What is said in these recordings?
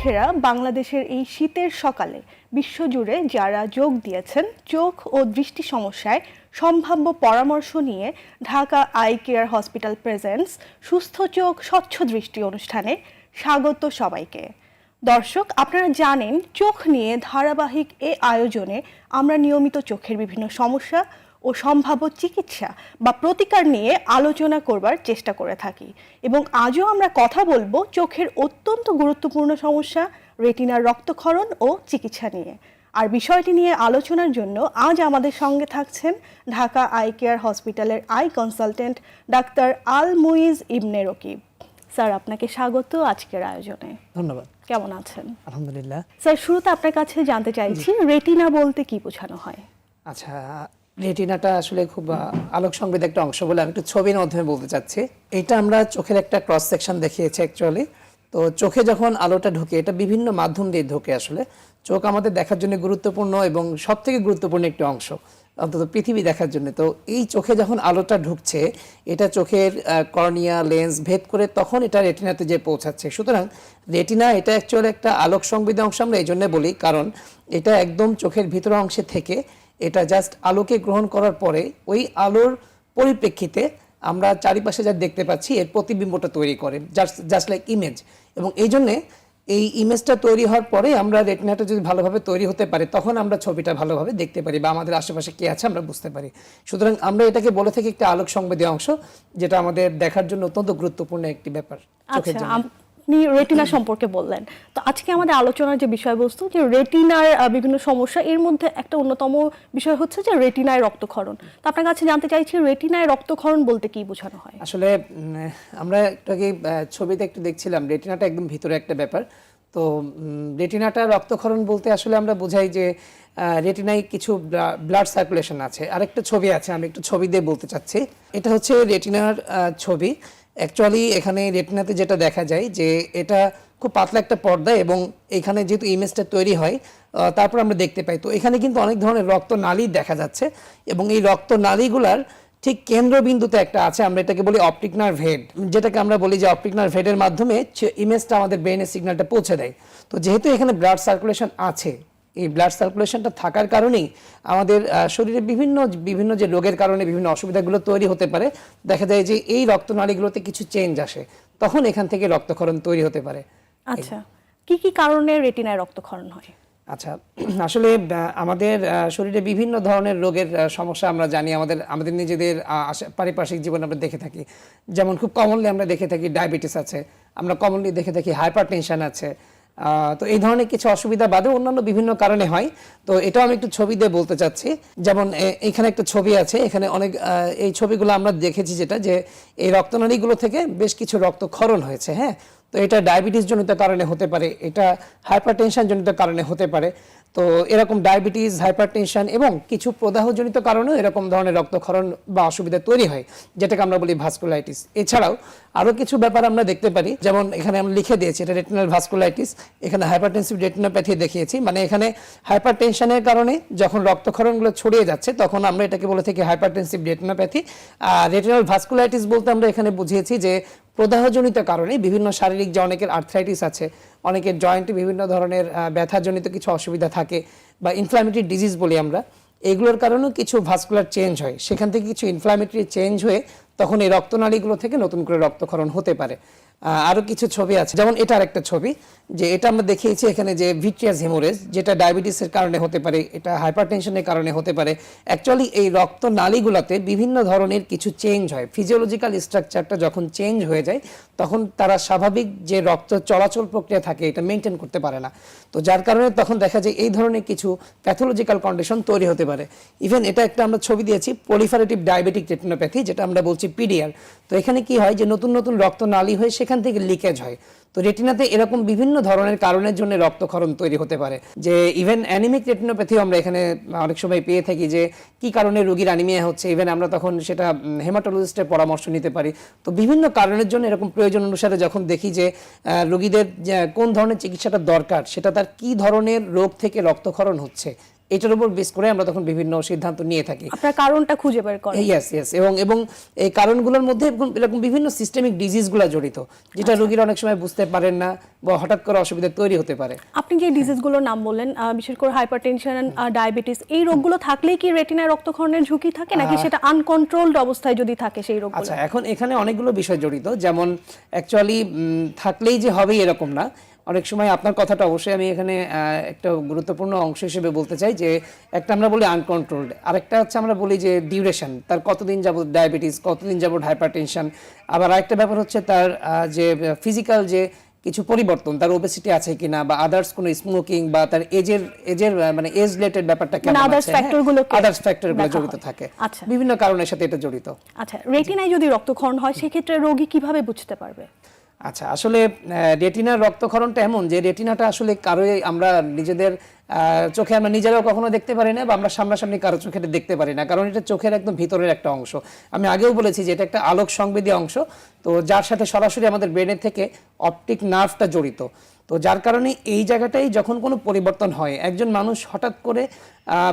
ঘেরা বাংলাদেশের এই শীতের সকালে বিশ্বজুড়ে যারা যোগ দিয়েছেন, চোখ ও দৃষ্টি সমস্যায় সম্ভাব্য পরামর্শ নিয়ে Dhaka eye care hospital presence সুস্থ চোখ, স্বচ্ছ দৃষ্টি অনুষ্ঠানে স্বাগত সবাইকে। দর্শক, আপনারা জানেন, চোখ নিয়ে ধারাবাহিক এ আয়োজনে আমরা নিয়মিত চোখের বিভিন্ন সমস্যা ও সম্ভাব্য চিকিৎসা বা প্রতিকার নিয়ে আলোচনা করবার চেষ্টা করে থাকি। এবং আজও আমরা কথা বলব চোখের অত্যন্ত গুরুত্বপূর্ণ সমস্যা রেটিনার রক্তক্ষরণ ও চিকিৎসা নিয়ে। আর বিষয়টি নিয়ে আলোচনার জন্য আজ আমাদের সঙ্গে থাকছেন ঢাকা আই কেয়ার হসপিটালের eye consultant doctor Al Muiz Ibne Rakib. Sir আপনাকে স্বাগত আজকের আয়োজনে। ধন্যবাদ। কেমন আছেন? আলহামদুলিল্লাহ। স্যার শুরুতে আপনার কাছে জানতে চাইছি রেটিনা বলতে কি বোঝানো হয়? আচ্ছা রেটিনাটা আসলে খুব আলোক সংবেদ একটা অংশ বলে আমি একটু ছবির মাধ্যমে বলতে চাচ্ছি। এটা আমরা চোখের একটা ক্রস সেকশন দেখিয়েছি অ্যাকচুয়ালি তো চোখে যখন আলোটা ঢোকে, এটা বিভিন্ন মাধ্যম দিয়ে ঢোকে আসলে। চোখ আমাদের দেখার জন্য গুরুত্বপূর্ণ এবং সব থেকে গুরুত্বপূর্ণ একটি অংশ, অন্তত পৃথিবী দেখার জন্য। তো এই চোখে যখন আলোটা ঢুকছে, এটা চোখের কর্নিয়া, লেন্স ভেদ করে তখন এটা রেটিনাতে যে পৌঁছাচ্ছে। সুতরাং রেটিনা এটা অ্যাকচুয়ালি একটা আলোক সংবেদী অংশ আমরা এই জন্য বলি, কারণ এটা একদম চোখের ভিতর অংশে থেকে এটা জাস্ট আলোকে গ্রহণ করার পরে ওই আলোর পরিপ্রেক্ষিতে আমরা চারিপাশে যা দেখতে পাচ্ছি এর প্রতিবিম্বটা তৈরি করে জাস্ট জাস্ট লাইক ইমেজ এবং এই জন্যে এই ইমেজটা তৈরি হওয়ার পরে আমরা রেটিনাটা যদি ভালোভাবে তৈরি হতে পারে তখন আমরা ছবিটা ভালোভাবে দেখতে পারি বা আমাদের আশেপাশে কে আছে আমরা বুঝতে পারি। সুতরাং আমরা এটাকে বলে থাকি একটা আলোক সংবেদী অংশ যেটা আমাদের দেখার জন্য অত্যন্ত গুরুত্বপূর্ণ একটি ব্যাপার। চোখের আচ্ছা জন্য আপনি রেটিনা সম্পর্কে বললেন। তো আজকে আমাদের আলোচনার যে বিষয়বস্তু যে রেটিনার বিভিন্ন সমস্যা এর মধ্যে একটা অন্যতম বিষয় হচ্ছে যে রেটিনায় রক্তক্ষরণ। তো আপনার কাছে জানতে চাইছি রেটিনায় রক্তক্ষরণ বলতে কি বোঝানো হয়? আসলে আমরা একটু আগে ছবিতে একটু দেখছিলাম রেটিনাটা একদম ভিতরে একটা ব্যাপার। তো রেটিনাটা রক্তক্ষরণ বলতে আসলে আমরা বোঝাই যে রেটিনায় কিছু ব্লাড সার্কুলেশন আছে। আরেকটা ছবি আছে আমি একটু ছবি দিয়ে বলতে চাচ্ছি। এটা হচ্ছে রেটিনার ছবি। অ্যাকচুয়ালি এখানে রেটিনাতে যেটা দেখা যায় যে এটা খুব পাতলা একটা পর্দা এবং এখানে যেহেতু ইমেজটা তৈরি হয় তারপর আমরা দেখতে পাই। তো এখানে কিন্তু অনেক ধরনের রক্ত নালী দেখা যাচ্ছে এবং এই রক্ত নালীগুলার ঠিক কেন্দ্রবিন্দুতে একটা আছে, আমরা এটাকে বলি অপটিক নার্ভ হেড যেটাকে আমরা বলি যে অপটিক নার্ভ হেডের মাধ্যমে ইমেজটা আমাদের ব্রেনের সিগন্যালটা পৌঁছে দেয়। তো যেহেতু এখানে ব্লাড সার্কুলেশন আছে এই ব্লাড সার্কুলেশনটা থাকার কারণেই আমাদের শরীরে বিভিন্ন বিভিন্ন যে রোগের কারণে বিভিন্ন অসুবিধাগুলো তৈরি হতে পারে। দেখা যায় যে এই রক্তনালীগুলোতে কিছু চেঞ্জ আসে তখন এখান থেকে রক্তক্ষরণ তৈরি হতে পারে। আচ্ছা কি কি কারণে রেটিনায় রক্তক্ষরণ হয়? আচ্ছা আসলে আমাদের শরীরে বিভিন্ন ধরনের রোগের সমস্যা আমরা জানি। আমাদের আমাদের নিজেদের পারিপার্শ্বিক জীবনে আমরা দেখে থাকি। যেমন খুব কমনলি আমরা দেখে থাকি ডায়াবেটিস আছে আমরা কমনলি দেখে থাকি হাইপার টেনশন আছে তো এই ধরনের কিছু অসুবিধা বাদে অন্যান্য বিভিন্ন কারণে হয়। তো এটাও আমি একটু ছবি দিয়ে বলতে চাচ্ছি। যেমন এখানে একটা ছবি আছে। এখানে অনেক এই ছবিগুলো আমরা দেখেছি যেটা, যে এই রক্তনালীগুলো থেকে বেশ কিছু রক্তক্ষরণ হয়েছে হ্যাঁ? তো এটা ডায়াবেটিস জনিত কারণে হতে পারে, এটা হাইপারটেনশন জনিত কারণে হতে পারে। তো এরকম ডায়াবেটিস, হাইপারটেনশন এবং কিছু প্রদাহজনিত কারণেও এরকম ধরনের রক্তক্ষরণ বা অসুবিধা তৈরি হয়, যেটাকে আমরা বলি ভাস্কুলাইটিস। এছাড়াও আরও কিছু ব্যাপার আমরা দেখতে পারি, যেমন এখানে আমরা লিখে দিয়েছি, এটা রেটিনাল ভাস্কুলাইটিস, এখানে হাইপারটেনসিভ রেটিনোপ্যাথি দেখিয়েছি মানে এখানে হাইপারটেনশনের কারণে যখন রক্তক্ষরণগুলো ছড়িয়ে যাচ্ছে, তখন আমরা এটাকে বলে থাকি হাইপারটেনসিভ রেটিনোপ্যাথি আর রেটিনাল ভাস্কুলাইটিস বলতে আমরা এখানে বুঝিয়েছি যে প্রদাহজনিত কারণে বিভিন্ন শারীরিক যে অনেকের আর্থ্রাইটিস আছে অনেকের জয়েন্টে বিভিন্ন ধরনের ব্যথাজনিত কিছু অসুবিধা থাকে বা ইনফ্লামেটরি ডিজিজ বলি আমরা, এগুলোর কারণেও কিছু ভাস্কুলার চেঞ্জ হয়। সেখান থেকে কিছু ইনফ্লামেটরি চেঞ্জ হয়ে তখন এই রক্তনালীগুলো থেকে নতুন করে রক্তক্ষরণ হতে পারে। আহ, আরও কিছু ছবি আছে। যেমন এটার একটা ছবি যে এটা আমরা দেখিয়েছি এখানে যে ভিট্রিয়াস হেমোরেজ যেটা ডায়াবেটিসের কারণে হতে পারে এটা হাইপারটেনশনের কারণে হতে পারে। অ্যাকচুয়ালি এই রক্ত নালীগুলোতে বিভিন্ন ধরনের কিছু চেঞ্জ হয়। ফিজিওলজিক্যাল স্ট্রাকচারটা যখন চেঞ্জ হয়ে যায় তখন তারা স্বাভাবিক যে রক্ত চলাচল প্রক্রিয়া থাকে এটা মেনটেন করতে পারে না। তো যার কারণে তখন দেখা যায় এই ধরনের কিছু প্যাথোলজিক্যাল কন্ডিশন তৈরি হতে পারে। ইভেন এটা একটা আমরা ছবি দিয়েছি পলিফারেটিভ ডায়াবেটিক রেটিনোপ্যাথি যেটা আমরা বলছি পিডিআর। তো এখানে কি হয় যে নতুন নতুন রক্ত নালী হয়ে সেখান থেকে লিকেজ হয়। তো রেটিনাতে এরকম বিভিন্ন ধরনের কারণের জন্য রক্তক্ষরণ তৈরি হতে পারে। যে ইভেন অ্যানিমিক রেটিনোপ্যাথিও আমরা এখানে অনেক সময় পেয়ে থাকি যে, কি কারণে রোগীর অ্যানিমিয়া হচ্ছে? ইভেন আমরা তখন সেটা হেমাটোলজিস্টের পরামর্শ নিতে পারি। তো বিভিন্ন কারণের জন্য এরকম প্রয়োজন অনুসারে যখন দেখি যে রোগীদের কোন ধরনের চিকিৎসাটা দরকার, সেটা তার কি ধরনের রোগ থেকে রক্তক্ষরণ হচ্ছে? এটার উপর বেস করে আমরা তখন বিভিন্ন সিদ্ধান্ত নিয়ে থাকি। আপনার কারণটা খুঁজে বের করেন। ইয়েস ইয়েস এবং এবং এই কারণগুলোর মধ্যে এরকম- বিভিন্ন সিস্টেমিক ডিজিজগুলো জড়িত যেটা আচ্ছা। রোগীরা অনেক সময় বুঝতে পারেন না বা হঠাৎ করে অসুবিধা তৈরি হতে পারে। আপনি যে ডিজিজগুলোর নাম বললেন বিশেষ করে হাইপারটেনশন ডায়াবেটিস এই রোগগুলো থাকলেই কি রেটিনায় রক্তক্ষরণের ঝুঁকি থাকে নাকি সেটা আনকন্ট্রোলড অবস্থায় যদি থাকে সেই রোগগুলো? আচ্ছা এখন এখানে অনেকগুলো বিষয় জড়িত। যেমন অ্যাকচুয়ালি থাকলেই যে হবে এরকম না। অনেক সময় আপনার কথাটা অবশ্যই আমি এখানে একটা গুরুত্বপূর্ণ অংশ হিসেবে বলতে চাই যে একটা আমরা বলি আনকন্ট্রোলড আরেকটা হচ্ছে আমরা বলি যে ডিউরেশন তার কতদিন যাবত ডায়াবেটিস কতদিন যাবত হাইপারটেনশন আবার আরেকটা ব্যাপার হচ্ছে তার যে ফিজিক্যাল যে কিছু পরিবর্তন তার ওবেসিটি আছে কিনা বা আদার্স কোনো স্মোকিং বা তার এজের এজের মানে এজ রিলেটেড ব্যাপারটা কেমন others আছে? factor আদার্স ফ্যাক্টরগুলো জড়িত থাকে। আচ্ছা। বিভিন্ন কারণের সাথে এটা জড়িত। আচ্ছা রেটিনায় যদি রক্তক্ষরণ হয় সেক্ষেত্রে রোগী কীভাবে বুঝতে পারবে? আচ্ছা আসলে রেটিনার রক্তক্ষরণটা এমন যে রেটিনাটা আসলে কারোই আমরা নিজেদের চোখে আমরা নিজেরাও কখনো দেখতে পারি না বা আমরা সামনাসামনি কারও চোখে দেখতে পারি না। কারণ এটা চোখের একদম ভিতরের একটা অংশ। আমি আগেও বলেছি যে এটা একটা আলোক সংবেদী অংশ। তো যার সাথে সরাসরি আমাদের ব্রেনের থেকে অপটিক নার্ভটা জড়িত। তো যার কারণে এই জায়গাটাই যখন কোনো পরিবর্তন হয়, একজন মানুষ হঠাৎ করে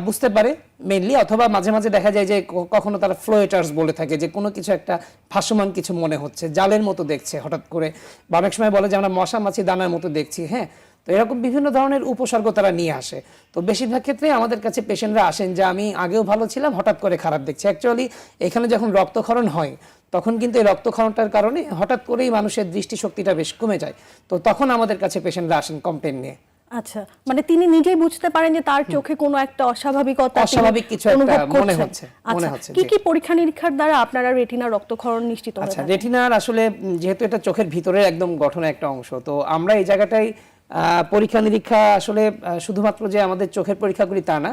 বুঝতে পারে মেনলি অথবা মাঝে মাঝে দেখা যায় যে কখনো তারা ফ্লোয়েটার্স বলে থাকে যে কোনো কিছু একটা ভাসমান কিছু মনে হচ্ছে, জালের মতো দেখছে হঠাৎ করে বা অনেক সময় বলে যে আমরা মশা, মাছি, দানার মতো দেখছি হ্যাঁ? তো এরকম বিভিন্ন ধরনের উপসর্গ তারা নিয়ে আসে। তো বেশিরভাগ ক্ষেত্রে আমাদের কাছে পেশেন্টরা আসেন যে আমি আগেও ভালো ছিলাম, হঠাৎ করে খারাপ দেখছি। অ্যাকচুয়ালি এখানে যখন রক্তক্ষরণ হয় তখন কিন্তু এই রক্তক্ষরণটার কারণে হঠাৎ করেই মানুষের দৃষ্টিশক্তিটা বেশ কমে যায়। তো তখন আমাদের কাছে পেশেন্টরা আসেন কমপ্লেন নিয়ে। আচ্ছা মানে তিনি নিজেই বুঝতে পারেন যে তার চোখে কোনো একটা অস্বাভাবিকতা অস্বাভাবিক কিছু একটা মনে হচ্ছে, মনে আচ্ছা হচ্ছে, কি কি পরীক্ষা নিরীক্ষার দ্বারা আপনারা রেটিনা রক্তক্ষরণ নিশ্চিত আচ্ছা? রেটিনার আসলে যেহেতু এটা চোখের ভিতরের একদম গঠনের একটা অংশ তো আমরা এই জায়গাটাই আহ, পরীক্ষা নিরীক্ষা আসলে শুধুমাত্র যে আমাদের চোখের পরীক্ষাগুলি তা না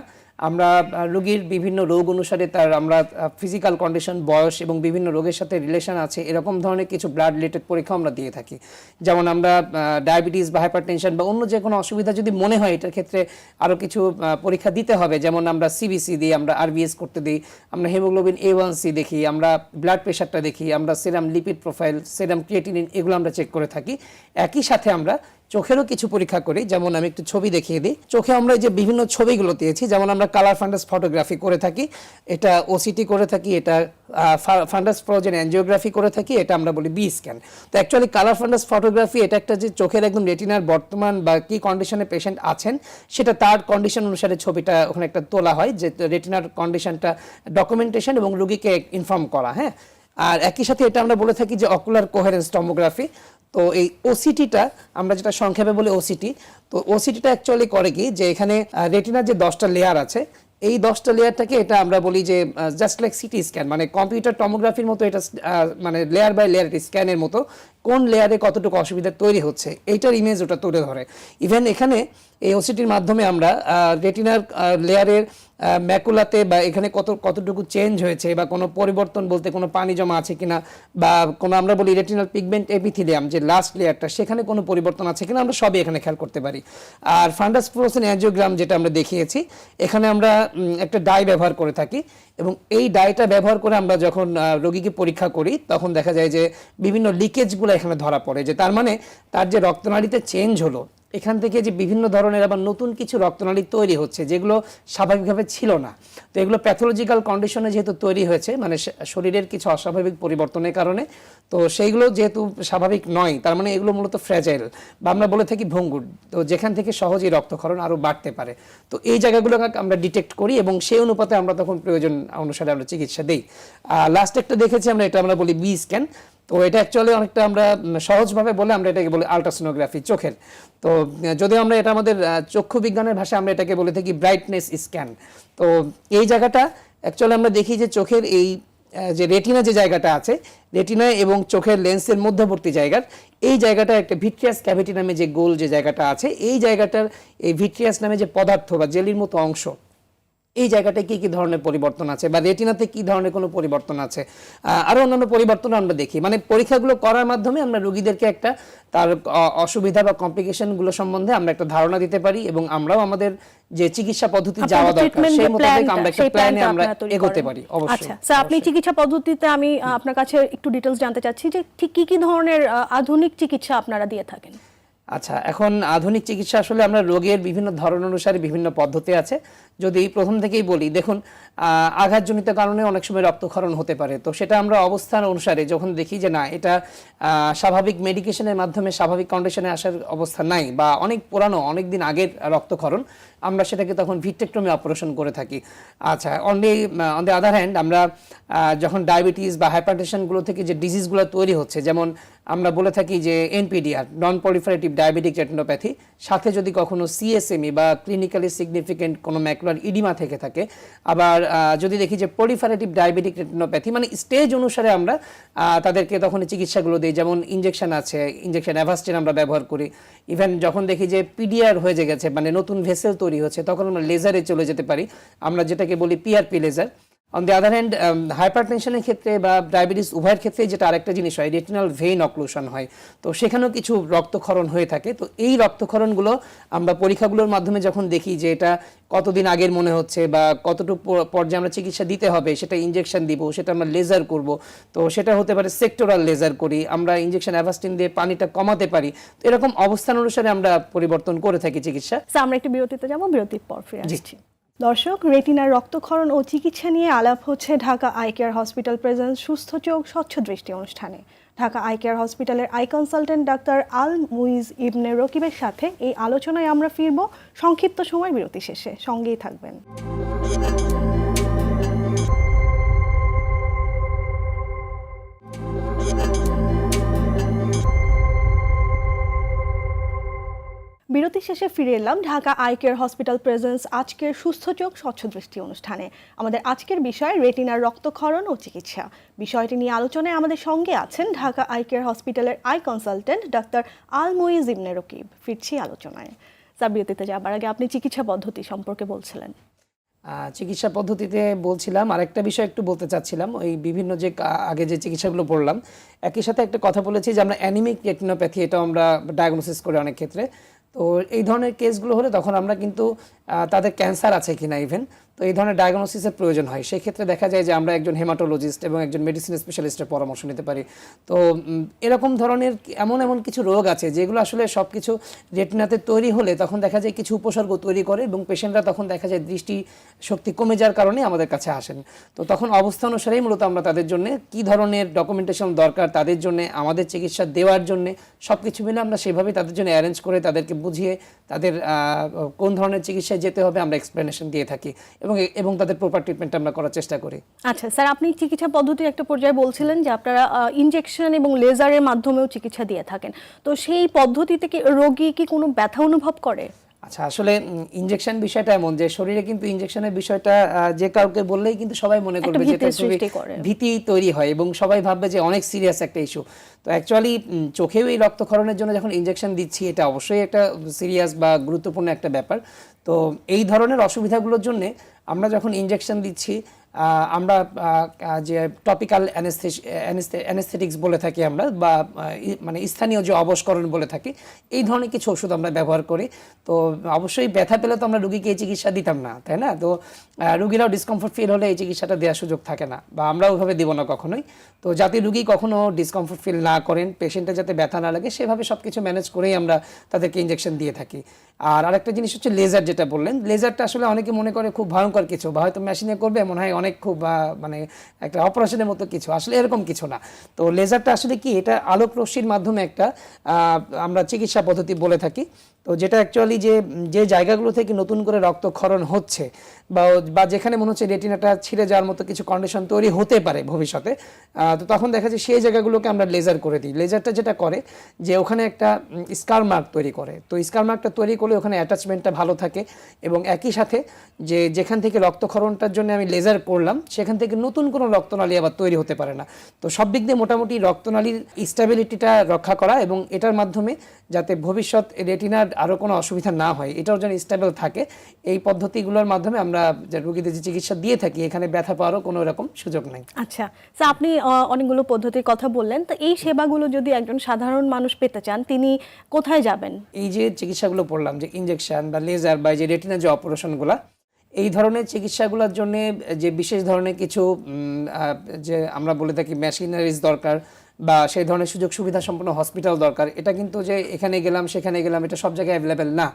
আমরা রোগীর বিভিন্ন রোগ অনুসারে তার আমরা ফিজিক্যাল কন্ডিশন বয়স এবং বিভিন্ন রোগের সাথে রিলেশন আছে, এরকম ধরনের কিছু ব্লাড রিলেটেড পরীক্ষা আমরা দিয়ে থাকি। যেমন আমরা ডায়াবেটিস বা হাইপার টেনশন বা অন্য যে কোনো অসুবিধা যদি মনে হয়, এটার ক্ষেত্রে আরও কিছু পরীক্ষা দিতে হবে। যেমন আমরা সিবিসি দিই, আমরা আরবিএস করতে দিই, আমরা হেমোগ্লোবিন এ ওয়ান সি দেখি, আমরা ব্লাড প্রেশারটা দেখি, আমরা serum lipid profile serum creatinine এগুলো আমরা চেক করে থাকি। একই সাথে আমরা চোখেরও কিছু পরীক্ষা করি। যেমন আমি একটু ছবি দেখিয়ে দিই। চোখে আমরা যে বিভিন্ন ছবিগুলো দিয়েছি, যেমন আমরা কালার ফান্ডাস ফটোগ্রাফি করে থাকি, এটা ওসিটি করে থাকি, এটা ফান্ডাস ফ্রোজেন অ্যাঞ্জিওগ্রাফি করে থাকি, এটা আমরা বলি বি স্ক্যান তো অ্যাকচুয়ালি কালার ফান্ডাস ফটোগ্রাফি এটা একটা যে চোখের একদম রেটিনার বর্তমান বা কি কন্ডিশনে পেশেন্ট আছেন, সেটা তার কন্ডিশন অনুসারে ছবিটা ওখানে একটা তোলা হয়, যে রেটিনার কন্ডিশনটা ডকুমেন্টেশন এবং রুগীকে ইনফর্ম করা হ্যাঁ? আর একই সাথে এটা আমরা বলে থাকি যে অকুলার কোহেরেন্স টমোগ্রাফি তো এই ওসিটিটা আমরা যেটা সংক্ষেপে বলি ওসিটি তো ওসিটিটা অ্যাকচুয়ালি করে কি যে এখানে রেটিনার যে দশটা লেয়ার আছে, এই দশটা লেয়ারটাকে এটা আমরা বলি যে জাস্ট লাইক সিটি স্ক্যান মানে কম্পিউটার টমোগ্রাফির মতো এটা মানে লেয়ার বাই লেয়ার স্ক্যানের মতো। কোন লেয়ারে কতটুকু অসুবিধা তৈরি হচ্ছে, এইটার ইমেজ ওটা তুলে ধরে। ইভেন এখানে এই ওসিটির মাধ্যমে আমরা রেটিনার লেয়ারের ম্যাকুলাতে বা এখানে কত, কতটুকু চেঞ্জ হয়েছে বা কোনো পরিবর্তন বলতে কোনো পানি জমা আছে কিনা বা কোনো আমরা বলি রেটিনাল পিগমেন্ট এপিথিলিয়াম যে লাস্ট লেয়ারটা সেখানে কোনো পরিবর্তন আছে কিনা আমরা সবই এখানে খেয়াল করতে পারি। আর ফান্ডাস ফ্লোরোসেন অ্যাঞ্জিওগ্রাম যেটা আমরা দেখিয়েছি, এখানে আমরা একটা ডাই ব্যবহার করে থাকি। এবং এই ডায়েটা ব্যবহার করে আমরা যখন রোগীকে পরীক্ষা করি, তখন দেখা যায় যে বিভিন্ন লিকেজগুলো এখানে ধরা পড়ে। যে তার মানে তার যে রক্তনালীতে চেঞ্জ হলো এখান থেকে যে বিভিন্ন ধরনের আবার নতুন কিছু রক্তনালী তৈরি হচ্ছে, যেগুলো স্বাভাবিকভাবে ছিল না। তো এগুলো প্যাথোলজিক্যাল কন্ডিশনে যেহেতু তৈরি হয়েছে মানে শরীরের কিছু অস্বাভাবিক পরিবর্তনের কারণে, তো সেইগুলো যেহেতু স্বাভাবিক নয়, তার মানে এগুলো মূলত ফ্র্যাজাইল বা আমরা বলে থাকি ভঙ্গুর। তো যেখান থেকে সহজেই রক্তক্ষরণ আরও বাড়তে পারে। তো এই জায়গাগুলোকে আমরা ডিটেক্ট করি এবং সেই অনুপাতে আমরা তখন প্রয়োজন অনুসারে আমরা চিকিৎসা দিই। লাস্ট একটা দেখেছি আমরা, এটা আমরা বলি বি স্ক্যান তো এটা অ্যাকচুয়ালি অনেকটা আমরা সহজভাবে বলে আমরা এটাকে বলি আলট্রাসোনোগ্রাফি চোখের। তো যদিও আমরা এটা আমাদের চক্ষু বিজ্ঞানের ভাষায় আমরা এটাকে বলে থাকি ব্রাইটনেস স্ক্যান তো এই জায়গাটা অ্যাকচুয়ালি আমরা দেখি যে চোখের এই যে রেটিনা যে জায়গাটা আছে রেটিনা এবং চোখের লেন্সের মধ্যবর্তী জায়গার, এই জায়গাটা একটা ভিট্রিয়াস ক্যাভিটি নামে যে গোল যে জায়গাটা আছে, এই জায়গাটার এই ভিট্রিয়াস নামে যে পদার্থ বা জেলির মতো অংশ এই জায়গাটায় কি কি ধরনের পরিবর্তন আছে বা রেটিনাতে কি ধরনের কোনো পরিবর্তন আছে? আরও অন্যান্য পরিবর্তন আমরা দেখি। মানে পরীক্ষাগুলো করার মাধ্যমে আমরা রোগীদেরকে একটা তার অসুবিধা বা কমপ্লিকেশনগুলো সম্বন্ধে আমরা একটা ধারণা দিতে পারি এবং আমরাও আমাদের যে চিকিৎসা পদ্ধতি যাওয়া দরকার সেই মোতাবেক আমরা একটা প্ল্যানে আমরা এগোতে পারি অবশ্যই। আচ্ছা স্যার আপনি চিকিৎসা পদ্ধতিতে আমি আপনার কাছে একটু ডিটেইলস জানতে চাচ্ছি যে ঠিক কি কি ধরনের আধুনিক চিকিৎসা আপনারা দিয়ে থাকেন? আচ্ছা এখন আধুনিক চিকিৎসা আসলে আমরা রোগের বিভিন্ন ধরন অনুসারে বিভিন্ন পদ্ধতি আছে। যদি প্রথম থেকেই বলি, দেখুন আঘাতজনিত কারণে অনেক সময় রক্তক্ষরণ হতে পারে। তো সেটা আমরা অবস্থান অনুসারে যখন দেখি যে না, এটা স্বাভাবিক মেডিকেশনের মাধ্যমে স্বাভাবিক কন্ডিশনে আসার অবস্থা নাই বা অনেক পুরানো অনেক দিন আগের রক্তক্ষরণ আমরা সেটাকে তখন ভিট্রেক্টমি অপারেশন করে থাকি। আচ্ছা only on the other hand আমরা যখন ডায়াবেটিস বা হাইপারটেনশনগুলো থেকে যে ডিজিজগুলো তৈরি হচ্ছে, যেমন আমরা বলে থাকি যে NPDR non proliferative diabetic retinopathy সাথে যদি কখনো সিএসএমই বা ক্লিনিক্যালি সিগনিফিকেন্ট কোনো ম্যাকুলার ইডিমা থেকে থাকে, আবার যদি দেখি যে পলিফারেটিভ ডায়াবেটিক রেটিনোপ্যাথি মানে স্টেজ অনুসারে আমরা তাদেরকে তখন চিকিৎসাগুলো দিই। যেমন ইঞ্জেকশন আছে ইঞ্জেকশন অ্যাভাস্টিন আমরা ব্যবহার করি। ইভেন যখন দেখি যে পিডিআর হয়ে গেছে মানে নতুন ভেসেল তৈরি হচ্ছে তখন আমরা লেজারে চলে যেতে পারি। আমরা যেটাকে বলি PRP laser on the other hand hyper টেনশনের ক্ষেত্রে বা ডায়াবেটিস উভয়ের ক্ষেত্রে যেটা আরেকটা জিনিস হয় রেটিনাল ভেইন অক্লুশন হয়। তো সেখানেও কিছু রক্তক্ষরণ হয়ে থাকে। তো এই রক্তক্ষরণগুলো আমরা পরীক্ষাগুলোর মাধ্যমে যখন দেখি যে এটা কতদিন আগের মনে হচ্ছে বা কতটুকু পর্যায়ে আমরা চিকিৎসা দিতে হবে সেটা ইঞ্জেকশন দিব সেটা আমরা লেজার করব তো সেটা হতে পারে সেক্টোরাল লেজার করি আমরা ইঞ্জেকশন অ্যাভাস্টিন দিয়ে পানিটা কমাতে পারি। তো এরকম অবস্থান অনুসারে আমরা পরিবর্তন করে থাকি চিকিৎসা। আমরা একটু বিরতিতে যাব বিরতির পর ফিরে আসছি। দর্শক, রেটিনার রক্তক্ষরণ ও চিকিৎসা নিয়ে আলাপ হচ্ছে Dhaka eye care hospital presence সুস্থ চোখ, স্বচ্ছ দৃষ্টি অনুষ্ঠানে। ঢাকা আই কেয়ার হসপিটালের eye consultant doctor Al Muiz Ibne রকিবের সাথে এই আলোচনায় আমরা ফিরব। সংক্ষিপ্ত সময় বিরতি শেষে। সঙ্গেই থাকবেন। বিরতি শেষে ফিরে এলাম Dhaka eye care hospital presence আজকের সুস্থ চোখ, স্বচ্ছ দৃষ্টি অনুষ্ঠানে। আমাদের আজকের বিষয়, রেটিনার রক্তক্ষরণ ও চিকিৎসা। বিষয়টি নিয়ে আলোচনায় আমাদের সঙ্গে আছেন ঢাকা আই কেয়ার হসপিটালের eye consultant doctor Al Muiz Ibne Rakib. ফিরছি আলোচনায়। স্যার, বিরতিতে যাবার আগে আপনি চিকিৎসা পদ্ধতি সম্পর্কে বলছিলেন। চিকিৎসা পদ্ধতিতে বলছিলাম, আরেকটা বিষয় একটু বলতে চাচ্ছিলাম। ওই বিভিন্ন যে আগে যে চিকিৎসাগুলো বললাম একই সাথে একটা কথা বলেছি যে আমরা অ্যানিমিক রেটিনোপ্যাথি এটা আমরা ডায়াগনোসিস করি অনেক ক্ষেত্রে। তো এই ধরনের কেসগুলো হলে তখন আমরা কিন্তু তাদের ক্যান্সার আছে কিনা ইভেন তো এই ধরনের ডায়াগনোসিসের প্রয়োজন হয়। সেই ক্ষেত্রে দেখা যায় যে আমরা একজন হেমাটোলজিস্ট এবং একজন মেডিসিন স্পেশালিস্টের পরামর্শ নিতে পারি। তো এরকম ধরনের এমন এমন কিছু রোগ আছে যেগুলো আসলে সব কিছু রেটিনাতে তৈরি হলে তখন দেখা যায় কিছু উপসর্গ তৈরি করে এবং পেশেন্টরা তখন দেখা যায় দৃষ্টি শক্তি কমে যাওয়ার কারণে আমাদের কাছে আসেন। তো তখন অবস্থা অনুসারেই মূলত আমরা তাদের জন্য কি ধরনের ডকুমেন্টেশন দরকার, তাদের জন্য, আমাদের চিকিৎসা দেওয়ার জন্য সব কিছু মিলে আমরা সেভাবেই তাদের জন্য অ্যারেঞ্জ করে তাদেরকে বুঝিয়ে তাদের কোন ধরনের চিকিৎসায় যেতে হবে আমরা এক্সপ্লেনেশন দিয়ে থাকি। এবং এবং এবং তাদের প্রপার ট্রিটমেন্ট আমরা করার চেষ্টা করি। আচ্ছা স্যার আপনি চিকিৎসা পদ্ধতির একটা পর্যায়ে বলছিলেন যে আপনারা ইনজেকশন এবং লেজারের মাধ্যমেও চিকিৎসা দিয়ে থাকেন। তো সেই পদ্ধতিতে কি রোগী কি কোনো ব্যথা অনুভব করে? আচ্ছা আসলে ইনজেকশন বিষয়টা এমন যে শরীরে কিন্তু ইনজেকশনের বিষয়টা যে কাউকে বললেই কিন্তু সবাই মনে করবে যে ভীতি তৈরি হয় এবং সবাই ভাববে যে অনেক সিরিয়াস একটা ইস্যু তো অ্যাকচুয়ালি চোখেও এই রক্তক্ষরণের জন্য যখন ইনজেকশন দিচ্ছি এটা অবশ্যই একটা সিরিয়াস বা গুরুত্বপূর্ণ একটা ব্যাপার। তো এই ধরনের অসুবিধাগুলোর জন্য আমরা যখন ইনজেকশন দিচ্ছি আমরা যে টপিক্যাল অ্যানেস্থেটিক্স বলে থাকি আমরা, বা মানে স্থানীয় যে অবস্করণ বলে থাকি, এই ধরনের কিছু ওষুধ আমরা ব্যবহার করি। তো অবশ্যই ব্যথা পেলে তো আমরা রুগীকে এই চিকিৎসা দিতাম না, তাই না? তো রুগীরাও ডিসকমফোর্ট ফিল হলে এই চিকিৎসাটা দেওয়ার সুযোগ থাকে না, বা আমরা ওইভাবে দিব না কখনোই। তো যাতে রুগী কখনো ডিসকমফোর্ট ফিল না করেন পেশেন্টের যাতে ব্যথা না লাগে, সেভাবে সব কিছু ম্যানেজ করেই আমরা তাদেরকে ইঞ্জেকশন দিয়ে থাকি। আর আরেকটা জিনিস হচ্ছে লেজার যেটা বললেন লেজারটা আসলে অনেকে মনে করে খুব ভয়ঙ্কর কিছু, বা হয়তো মেশিনে করবে, মনে হয় অনেক খুব মানে একটা অপারেশনের মতো কিছু, আসলে এরকম কিছু না। তো লেজারটা আসলে কি, এটা আলোক রশ্মির মাধ্যমে একটা আমরা চিকিৎসা পদ্ধতি বলে থাকি। তো যেটা অ্যাকচুয়ালি যে যে জায়গাগুলো থেকে নতুন করে রক্তক্ষরণ হচ্ছে, বা বা যেখানে মনে হচ্ছে রেটিনাটা ছিঁড়ে যাওয়ার মতো কিছু কন্ডিশন তৈরি হতে পারে ভবিষ্যতে তো তখন দেখা যায় সেই জায়গাগুলোকে আমরা লেজার করে দিই। লেজারটা যেটা করে যে ওখানে একটা স্কার মার্ক তৈরি করে। তো স্কার মার্কটা তৈরি করলে ওখানে অ্যাটাচমেন্টটা ভালো থাকে এবং একই সাথে যে, যেখান থেকে রক্তক্ষরণটার জন্য আমি লেজার করলাম, সেখান থেকে নতুন কোনো রক্তনালী আবার তৈরি হতে পারে না। তো সব দিক দিয়ে মোটামুটি রক্তনালীর স্টেবিলিটিটা রক্ষা করা এবং এটার মাধ্যমে যাতে ভবিষ্যৎ রেটিনার আরও কোনো অসুবিধা না হয়। এটাও যেন স্টেবল থাকে। এই পদ্ধতিগুলোর মাধ্যমে আমরা যে রোগীদের যে চিকিৎসা দিয়ে থাকি এখানে ব্যথা পাওয়ারও কোনো রকম সুযোগ নেই। আচ্ছা স্যার আপনি অনেকগুলো পদ্ধতির কথা বললেন। তো এই সেবাগুলো যদি একজন সাধারণ মানুষ পেতে চান তিনি কোথায় যাবেন? এই যে চিকিৎসাগুলো পড়লাম যে ইনজেকশন বা লেজার বা যে রেটিনা যে অপারেশনগুলো এই ধরনের চিকিৎসাগুলোর জন্য যে বিশেষ ধরনের কিছু যে আমরা বলে থাকি মেশিনারিজ দরকার বা সেই ধরনের সুযোগ সুবিধা সম্পন্ন হসপিটাল দরকার। এটা কিন্তু যে এখানে গেলাম, সেখানে গেলাম, এটা সব জায়গায় অ্যাভেলেবেল না।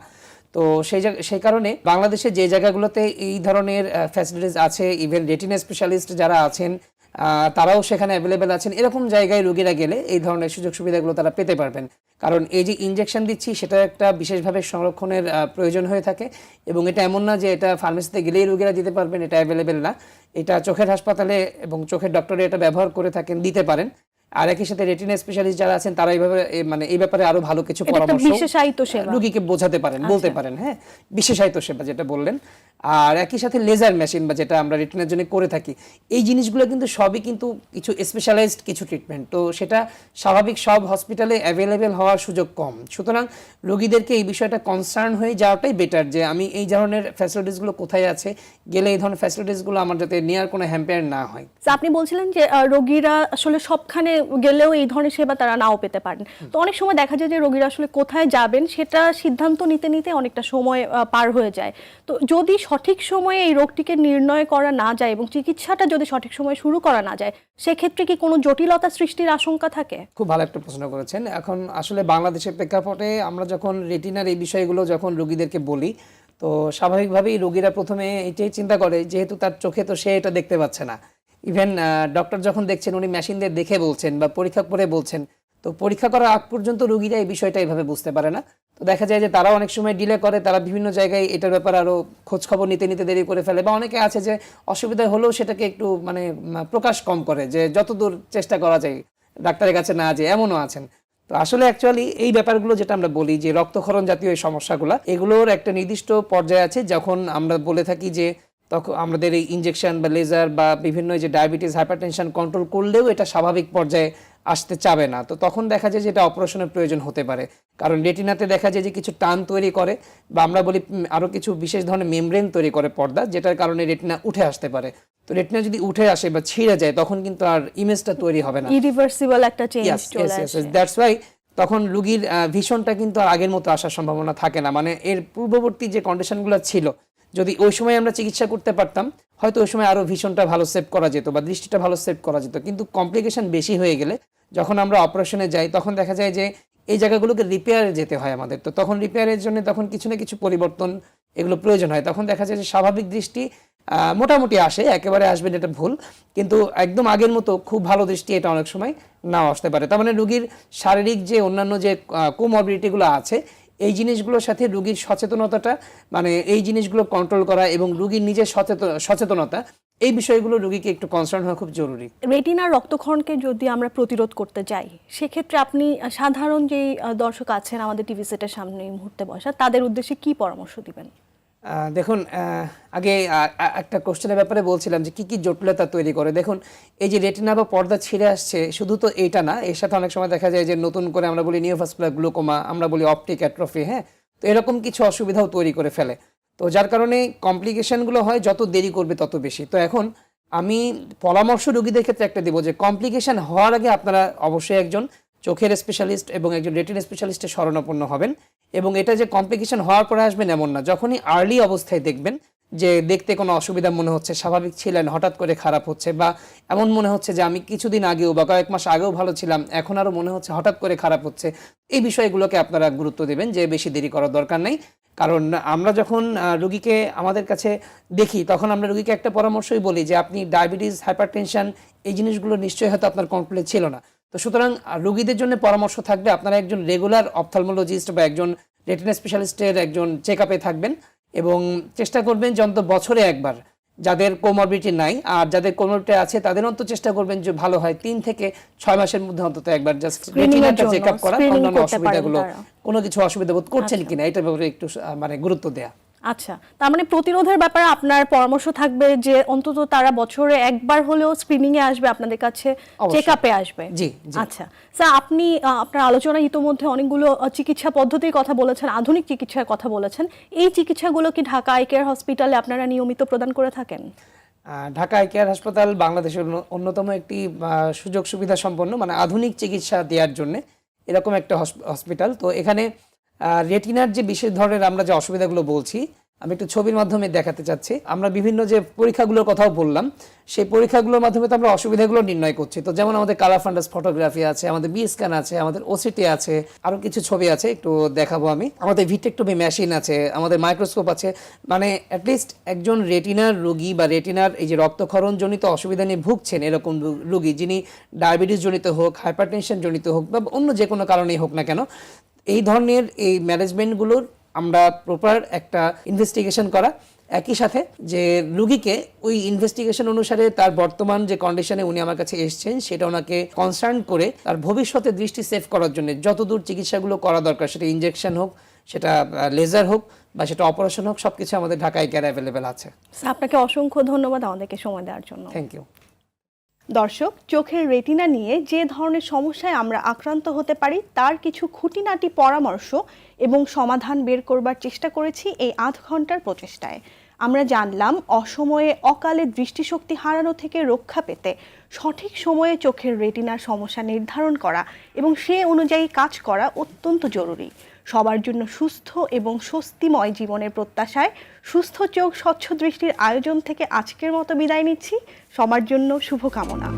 তো সেই সেই কারণে বাংলাদেশে যে জায়গাগুলোতে এই ধরনের ফ্যাসিলিটিস আছে ইভেন রেটিনা স্পেশালিস্ট যারা আছেন তারাও সেখানে অ্যাভেলেবেল আছেন। এরকম জায়গায় রোগীরা গেলে এই ধরনের সুযোগ সুবিধাগুলো তারা পেতে পারবেন। কারণ এই যে ইঞ্জেকশন দিচ্ছি, সেটা একটা বিশেষভাবে সংরক্ষণের প্রয়োজন হয়ে থাকে এবং এটা এমন না যে এটা ফার্মেসিতে গেলেই রোগীরা দিতে পারবেন, এটা অ্যাভেলেবেল না। এটা চোখের হাসপাতালে এবং চোখের ডক্টরে এটা ব্যবহার করে থাকেন, দিতে পারেন। আর একই সাথে রেটিনা স্পেশালিস্ট যারা আছেন তারা এইভাবে মানে এই ব্যাপারে আরও ভালো কিছু পরামর্শ বিশেষায়িত সেবা। রোগীকে বোঝাতে পারেন বলতে পারেন হ্যাঁ? বিশেষায়িত সেবা যেটা বললেন। আর একই সাথে লেজার মেশিন বা যেটা আমরা রেটিনার জন্য করে থাকি এই জিনিসগুলো কিন্তু সবই কিন্তু কিছু স্পেশালাইজড কিছু ট্রিটমেন্ট তো সেটা স্বাভাবিক সব হসপিটালে অ্যাভেলেবেল হওয়ার সুযোগ কম। সুতরাং রোগীদেরকে এই বিষয়টা কনসার্ন হয়ে যাওয়াটাই বেটার যে আমি এই ধরনের ফ্যাসিলিটিসগুলো কোথায় আছে গেলে এই ধরনের ফ্যাসিলিটিসগুলো আমার যাতে নেওয়ার কোনো হ্যাম্পেয়ার না হয়। আপনি বলছিলেন যে রোগীরা আসলে সবখানে গেলেও এই ধরনের সেবা তারা নাও পেতে পারেন। তো অনেক সময় দেখা যায় যে রোগীরা আসলে কোথায় যাবেন সেটা সিদ্ধান্ত নিতে নিতে অনেকটা সময় পার হয়ে যায়। তো যদি সঠিক সময়ে এই রোগটিকে নির্ণয় করা না যায় এবং চিকিৎসাটা যদি সঠিক সময়ে শুরু করা না যায় সেক্ষেত্রে কি কোনো জটিলতা সৃষ্টির আশঙ্কা থাকে? খুব ভালো একটা প্রশ্ন করেছেন। এখন আসলে বাংলাদেশের প্রেক্ষাপটে আমরা যখন রেটিনার এই বিষয়গুলো যখন রোগীদেরকে বলি তো স্বাভাবিকভাবেই রোগীরা প্রথমে এটাই চিন্তা করে যেহেতু তার চোখে তো সে এটা দেখতে পাচ্ছে না। ইভেন ডক্টর যখন দেখছেন, উনি মেশিন দিয়ে দেখে বলছেন বা পরীক্ষা করে বলছেন, তো পরীক্ষা করার আগ পর্যন্ত রোগীরা এই বিষয়টা এইভাবে বুঝতে পারে না। তো দেখা যায় যে তারা অনেক সময় ডিলে করে, তারা বিভিন্ন জায়গায় এটার ব্যাপারে আরও খোঁজ খবর নিতে নিতে দেরি করে ফেলে বা অনেকে আছে যে অসুবিধা হলেও সেটাকে একটু মানে প্রকাশ কম করে যে যতদূর চেষ্টা করা যায়, ডাক্তারের কাছে না যে এমনও আছেন। তো আসলে অ্যাকচুয়ালি এই ব্যাপারগুলো যেটা আমরা বলি যে রক্তক্ষরণ জাতীয় এই সমস্যাগুলো, এগুলোর একটা নির্দিষ্ট পর্যায়ে আছে যখন আমরা বলে থাকি যে তখন আমাদের এই ইনজেকশন বা লেজার বা বিভিন্ন যে ডায়াবেটিস হাইপারটেনশন কন্ট্রোল করলেও এটা স্বাভাবিক পর্যায়ে আসতে চাবে না। তো তখন দেখা যায় যে এটা অপারেশনের প্রয়োজন হতে পারে। কারণ রেটিনাতে দেখা যায় যে কিছু টান তৈরি করে বা আমরা বলি উম, আরও কিছু বিশেষ ধরনের মেমব্রেন তৈরি করে পর্দা যেটার কারণে রেটিনা উঠে আসতে পারে। তো রেটিনা যদি উঠে আসে বা ছিঁড়ে যায় তখন কিন্তু আর ইমেজটা তৈরি হবে না। ইরিভার্সিবল একটা চেঞ্জ চলে আসে yes. That's তখন রুগীর ভীষণটা কিন্তু আর আগের মতো আসার সম্ভাবনা থাকে না। মানে এর পূর্ববর্তী যে কন্ডিশনগুলো ছিল যদি ওই সময় আমরা চিকিৎসা করতে পারতাম, হয়তো ওই সময় আরও ভীষণটা ভালো সেভ করা যেত বা দৃষ্টিটা ভালো সেভ করা যেত। কিন্তু কমপ্লিকেশন বেশি হয়ে গেলে যখন আমরা অপারেশনে যাই, তখন দেখা যায় যে এই জায়গাগুলোকে রিপেয়ারে যেতে হয় আমাদের। তো তখন রিপেয়ারের জন্য তখন কিছু না কিছু পরিবর্তন এগুলো প্রয়োজন হয়। তখন দেখা যায় যে স্বাভাবিক দৃষ্টি মোটামুটি আসে, একেবারে আসবেন এটা ভুল। কিন্তু একদম আগের মতো খুব ভালো দৃষ্টি এটা অনেক সময় নাও আসতে পারে। তার মানে রুগীর শারীরিক যে অন্যান্য যে কোমরবিলিটিগুলো আছে এই জিনিসগুলোর সাথে রুগীর সচেতনতাটা মানে এই জিনিসগুলো কন্ট্রোল করা এবং রুগীর নিজের সচেতন সচেতনতা, এই বিষয়গুলো রুগীকে একটু কনসার্ন হওয়া খুব জরুরি। রেটিনার রক্তক্ষরণকে যদি আমরা প্রতিরোধ করতে চাই, সেক্ষেত্রে আপনি সাধারণ যেই দর্শক আছেন আমাদের টিভি সেটের সামনে এই মুহূর্তে বসা, তাদের উদ্দেশ্যে কি পরামর্শ দিবেন? দেখুন আগে একটা কোশ্চেনের ব্যাপারে বলছিলাম যে কি কি জটিলতা তৈরি করে। দেখুন, এই যে রেটিনা বা পর্দা ছিঁড়ে আসছে, শুধু তো এইটা না, এর সাথে অনেক সময় দেখা যায় যে নতুন করে আমরা বলি নিওভাস্কুলার গ্লুকোমা আমরা বলি অপটিক অ্যাট্রফি হ্যাঁ? তো এরকম কিছু অসুবিধাও তৈরি করে ফেলে। তো যার কারণে কমপ্লিকেশানগুলো হয়, যত দেরি করবে তত বেশি। তো এখন আমি পরামর্শ রোগীদের ক্ষেত্রে একটা দেবো যে কমপ্লিকেশান হওয়ার আগে আপনারা অবশ্যই একজন চোখের স্পেশালিস্ট এবং একজন রেটিনা স্পেশালিস্টের শরণাপন্ন হবেন এবং এটা যে কমপ্লিকেশন হওয়ার পরে আসবেন এমন না। যখনই আর্লি অবস্থায় দেখবেন যে দেখতে কোনো অসুবিধা মনে হচ্ছে, স্বাভাবিক ছিলেন, হঠাৎ করে খারাপ হচ্ছে বা এমন মনে হচ্ছে যে আমি কিছুদিন আগেও বা কয়েক মাস আগেও ভালো ছিলাম, এখন আরও মনে হচ্ছে হঠাৎ করে খারাপ হচ্ছে, এই বিষয়গুলোকে আপনারা গুরুত্ব দেবেন যে বেশি দেরি করার দরকার নেই। কারণ আমরা যখন রুগীকে আমাদের কাছে দেখি, তখন আমরা রুগীকে একটা পরামর্শই বলি যে আপনি ডায়াবেটিস হাইপারটেনশন এই জিনিসগুলো নিশ্চয়ই হয়তো আপনার কন্ট্রোলে ছিল না। তো সুতরাং রুগীদের জন্য পরামর্শ থাকবে আপনারা একজন রেগুলার অপথলমোলজিস্ট বা একজন রেটিনা স্পেশালিস্টের একজন চেক আপে থাকবেন এবং চেষ্টা করবেন যে অন্তত বছরে একবার যাদের কোমরবিটি নাই আর যাদের কোমরবিটি আছে তাদের অন্তত চেষ্টা করবেন যে ভালো হয় তিন থেকে ছয় মাসের মধ্যে অন্তত একবার জাস্ট চেক আপ করা অন্যান্য অসুবিধাগুলো কোনো কিছু অসুবিধা বোধ করছেন কিনা এটার ব্যাপারে একটু মানে গুরুত্ব দেয়া। আচ্ছা তার মানে প্রতিরোধের ব্যাপারে আপনার পরামর্শ থাকবে যে অন্তত তারা বছরে একবার হলেও স্ক্রিনিং এ আসবে আপনাদের কাছে চেক আপে আসবে? জি। আচ্ছা স্যার আপনি আপনার আলোচনায় ইতোমধ্যে অনেকগুলো চিকিৎসা পদ্ধতির কথা বলেছেন আধুনিক চিকিৎসার কথা বলেছেন। এই চিকিৎসাগুলো কি ঢাকা আই কেয়ার হসপিটালে আপনারা নিয়মিত প্রদান করে থাকেন? ঢাকা আই কেয়ার হাসপাতাল বাংলাদেশের অন্যতম একটি সুযোগ সুবিধা সম্পন্ন মানে আধুনিক চিকিৎসা দেওয়ার জন্য এরকম একটা হসপিটাল তো এখানে রেটিনার যে বিশেষ ধরনের আমরা যে অসুবিধাগুলো বলছি, আমি একটু ছবির মাধ্যমে দেখাতে চাচ্ছি। আমরা বিভিন্ন যে পরীক্ষাগুলোর কথাও বললাম, সেই পরীক্ষাগুলোর মাধ্যমে তো আমরা অসুবিধাগুলো নির্ণয় করছি। তো যেমন আমাদের কালার ফান্ডাস ফটোগ্রাফি আছে, আমাদের বি স্ক্যান আছে, আমাদের ওসিটি আছে আরও কিছু ছবি আছে, একটু দেখাবো আমি। আমাদের ভিটেকটমি মেশিন আছে, আমাদের মাইক্রোস্কোপ আছে। মানে অ্যাটলিস্ট একজন রেটিনার রোগী বা রেটিনার এই যে রক্তক্ষরণ জনিত অসুবিধা নিয়ে ভুগছেন এরকম রোগী, যিনি ডায়াবেটিস জনিত হোক হাইপারটেনশন জনিত হোক বা অন্য যে কোনো কারণেই হোক না কেন এই ধরনের এই ম্যানেজমেন্টগুলোর আমরা প্রপার একটা ইনভেস্টিগেশন করা। একই সাথে যে রুগীকে ওই ইনভেস্টিগেশন অনুসারে তার বর্তমান যে কন্ডিশনে উনি আমার কাছে এসেছেন সেটা ওনাকে কনসার্ন করে তার ভবিষ্যতে দৃষ্টি সেভ করার জন্য যতদূর চিকিৎসাগুলো করা দরকার সেটা ইনজেকশন হোক সেটা লেজার হোক বা সেটা অপারেশন হোক সবকিছু আমাদের ঢাকায় কেয়ার অ্যাভেলেবেল আছে। আপনাকে অসংখ্য ধন্যবাদ আমাদেরকে সময় দেওয়ার জন্য। থ্যাংক ইউ দর্শক, চোখের রেটিনা নিয়ে যে ধরনের সমস্যায় আমরা আক্রান্ত হতে পারি, তার কিছু খুঁটিনাটি পরামর্শ এবং সমাধান বের করবার চেষ্টা করেছি এই আধ ঘণ্টার প্রচেষ্টায়। আমরা জানলাম, অসময়ে অকালে দৃষ্টিশক্তি হারানো থেকে রক্ষা পেতে সঠিক সময়ে চোখের রেটিনার সমস্যা নির্ধারণ করা এবং সে অনুযায়ী কাজ করা অত্যন্ত জরুরি। সবার জন্য সুস্থ এবং স্বস্তিময় জীবনের প্রত্যাশায় সুস্থ চোখ, স্বচ্ছ দৃষ্টির আয়োজন থেকে আজকের মতো বিদায় নিচ্ছি। সবার জন্য শুভকামনা।